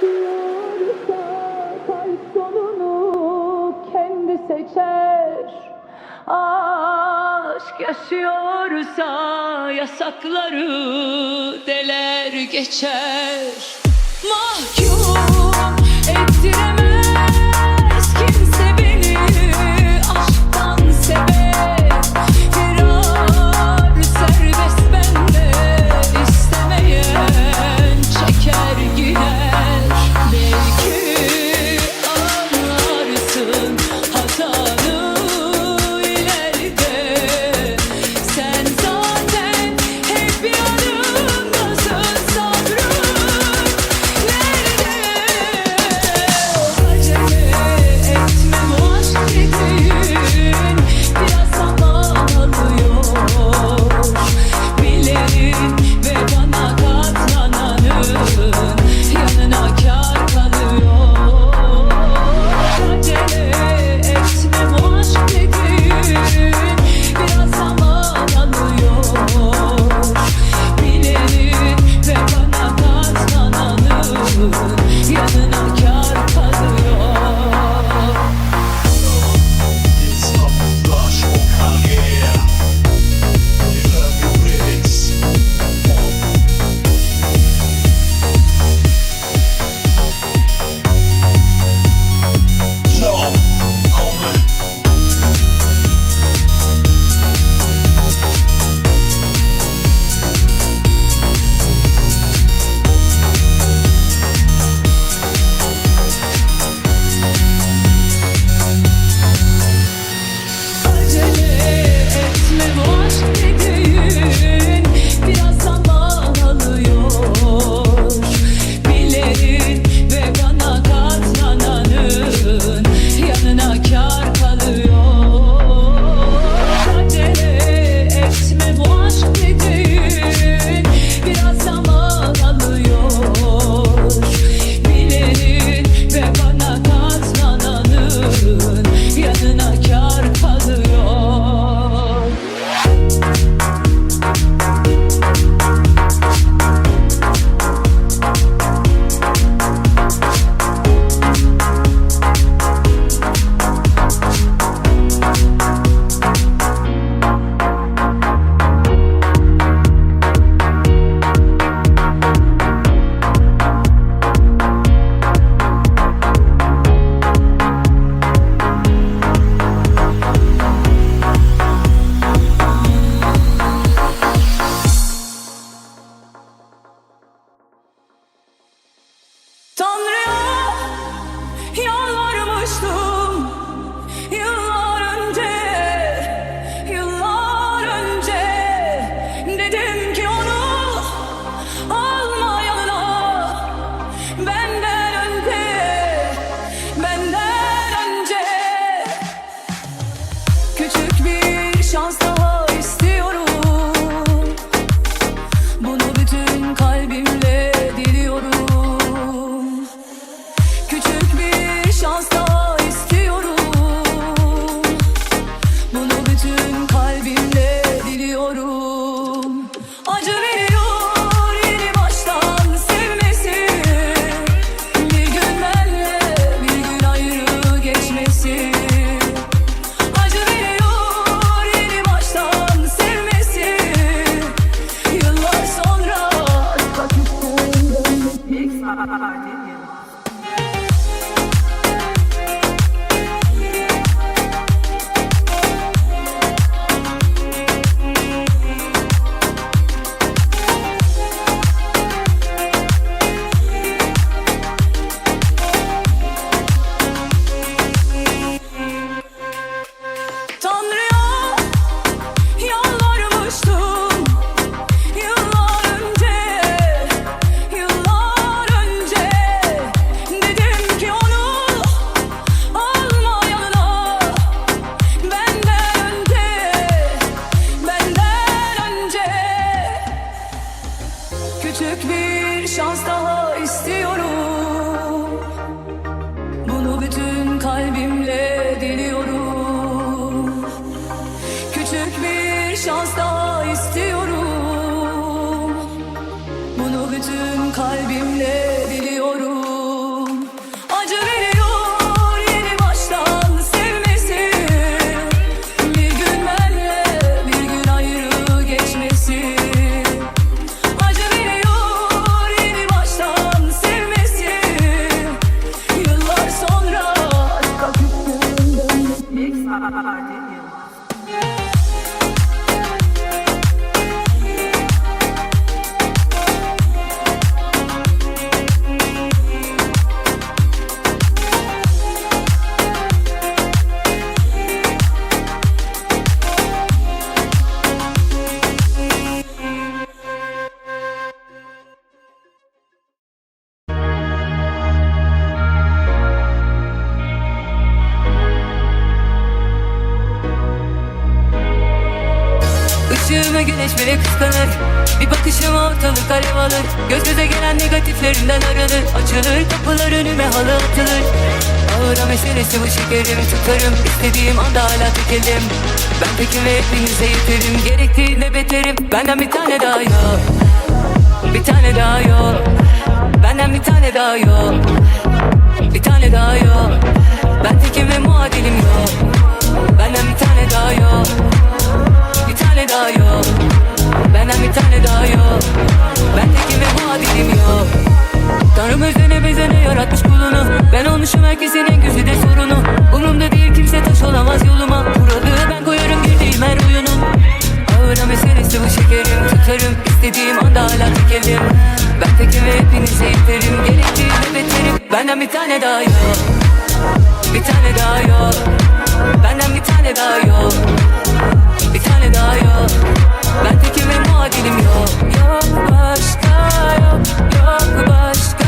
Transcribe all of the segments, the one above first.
istiyorsa kalp sonunu kendi seçer. Aşk yaşıyorsa yasakları deler geçer. Mahkum ettiremez. bir tane daha yok. Bir tane daha yok. Benden bir tane daha yok. Bir tane daha yok. Ben tekim ve muadilim yok. Yok başka yok Yok başka.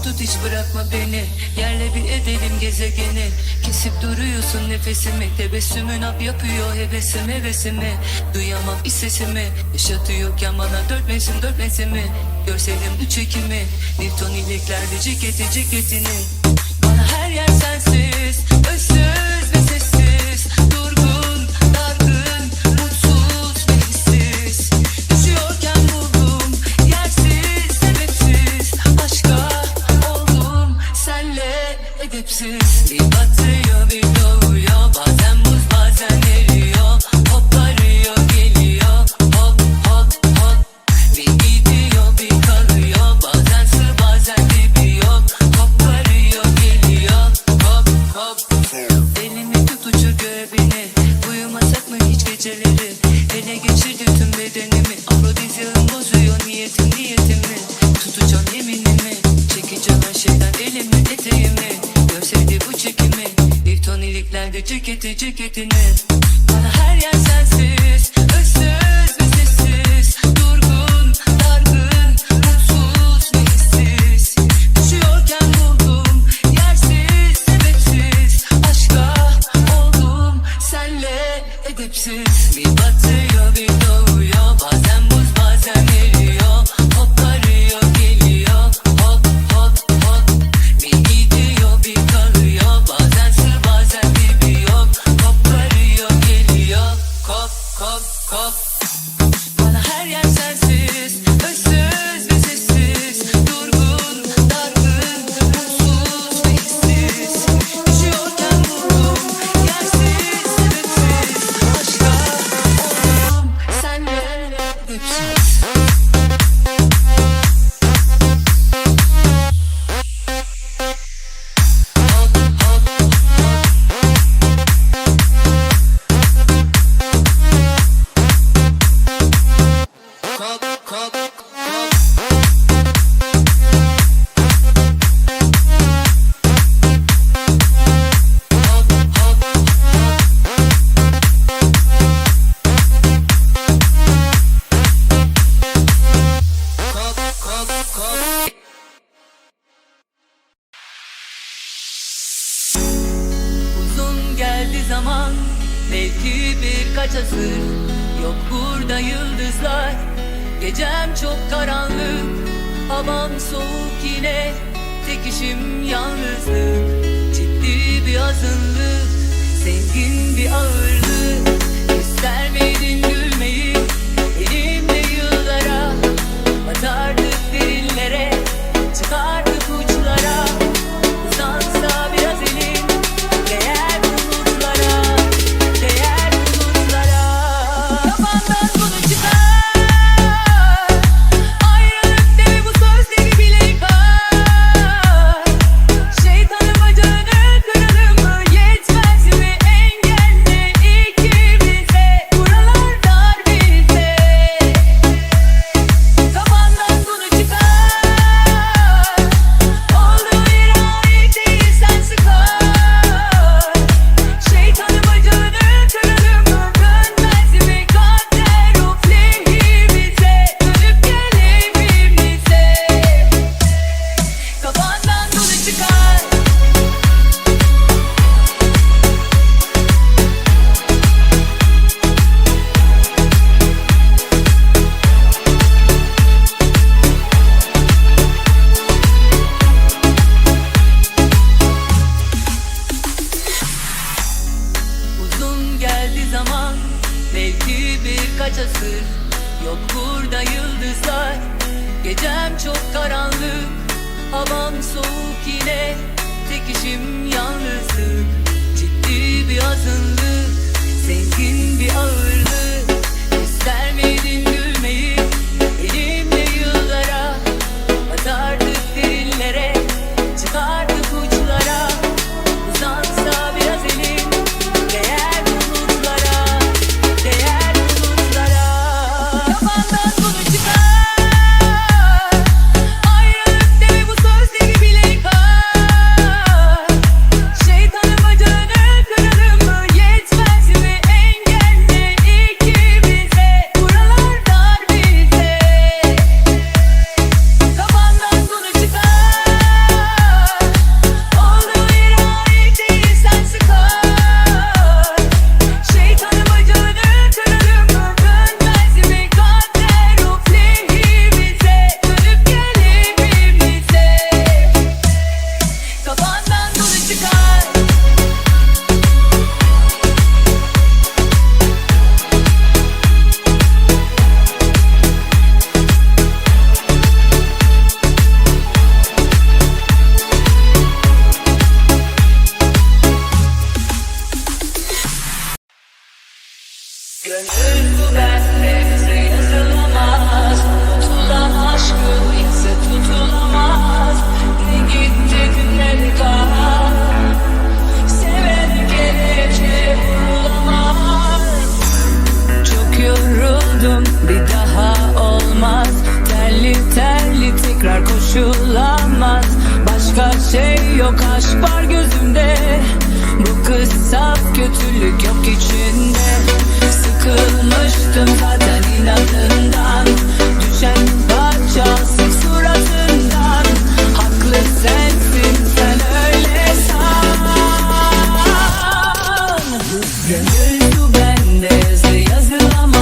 Yolum tut hiç bırakma beni. Yerle bir edelim gezegeni. Kesip duruyorsun nefesimi. Tebessümün ap yapıyor hevesim hevesimi. Duyamam iç sesimi. Yaşatıyorken bana dört mevsim dört mevsimi. Görselim bu çekimi Newton ileklerde ceketi ceketini. Bana her yer sensiz Özsüz. Ceketi ceketini. bile Tek işim yalnızlık. Ciddi bir azınlık Zengin bir ağırlık. İster miydin gülmek Güldü bende yazılamaz.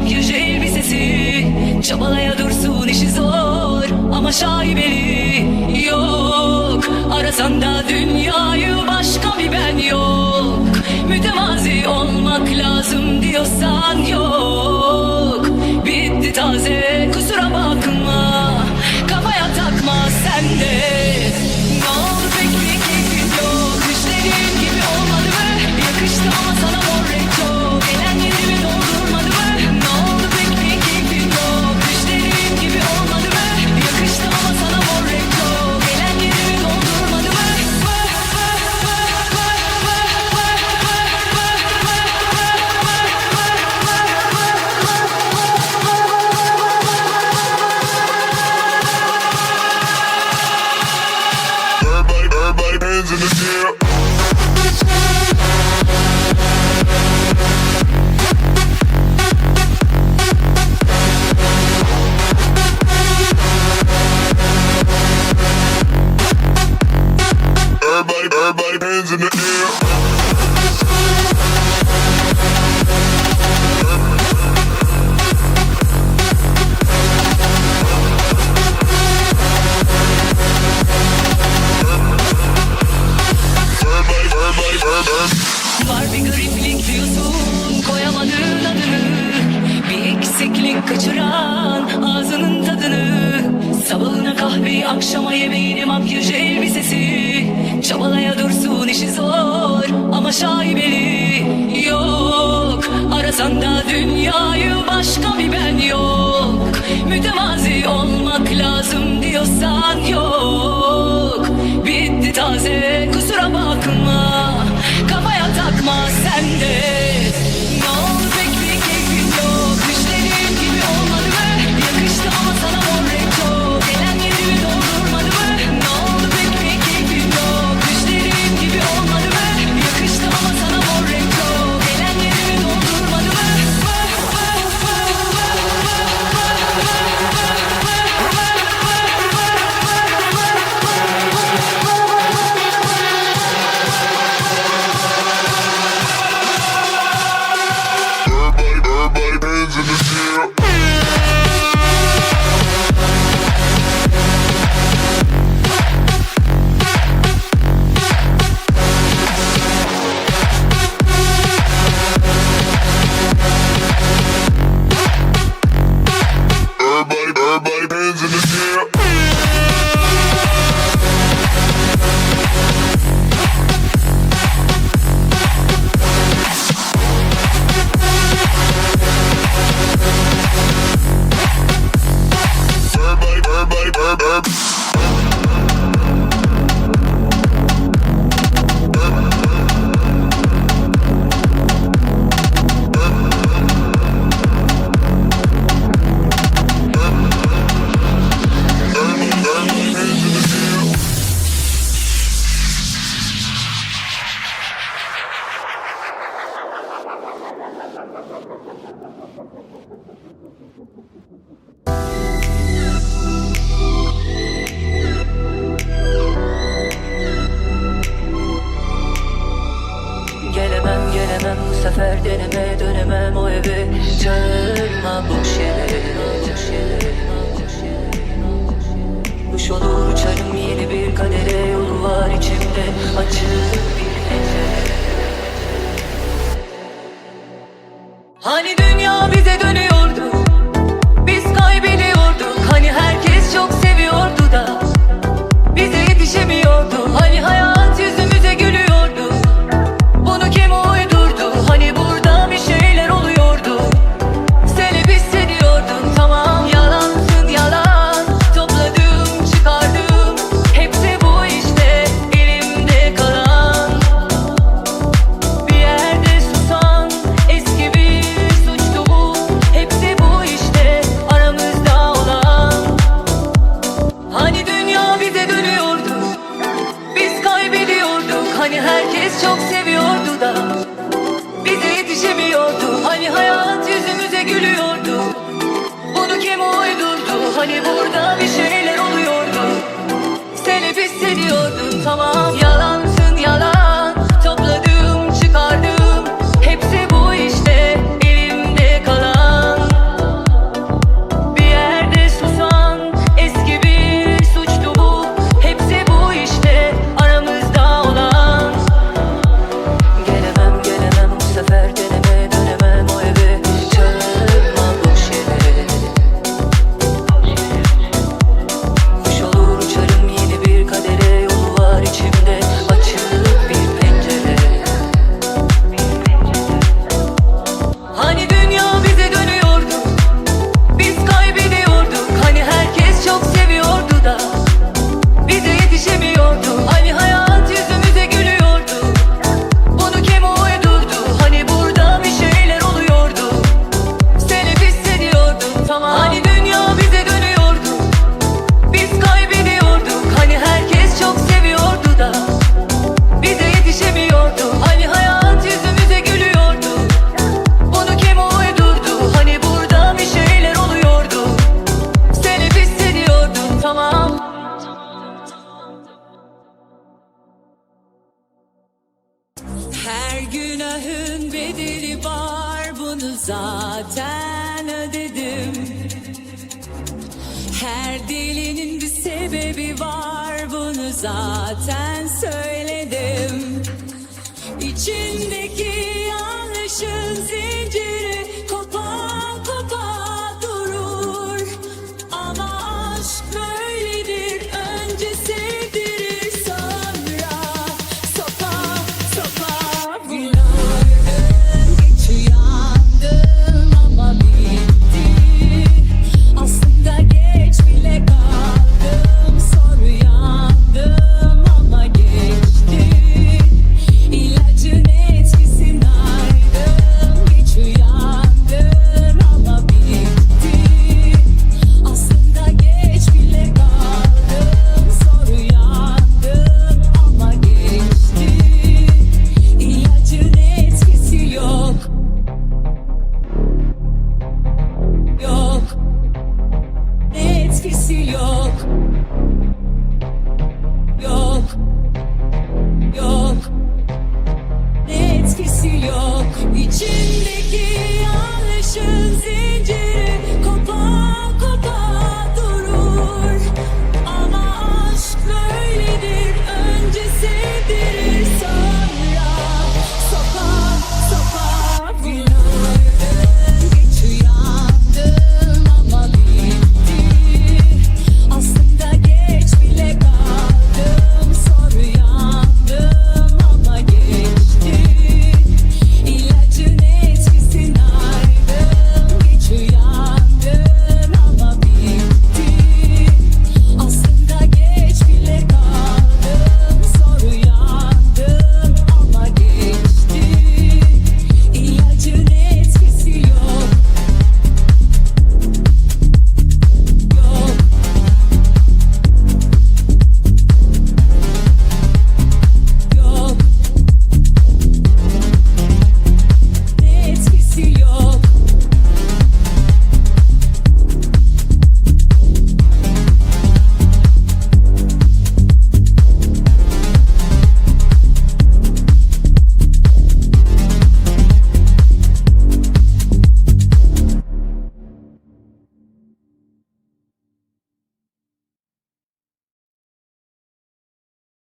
makyaj elbisesi. Çabalaya dursun işi zor ama şaibeli Yok. Arasan da dünyayı başka bir ben yok. Mütevazi olmak lazım diyorsan yok. Bitti taze kusura bak işi zor ama şaibeli yok. Arasan da dünyayı başka bir ben yok. Mütevazi olmak lazım diyorsan yok. Bitti taze kusura bakma. Kafaya takma sen de. Her günahın bedeli var bunu zaten ödedim. Her delinin bir sebebi var bunu zaten söyledim. İçindeki yanlışın zinciri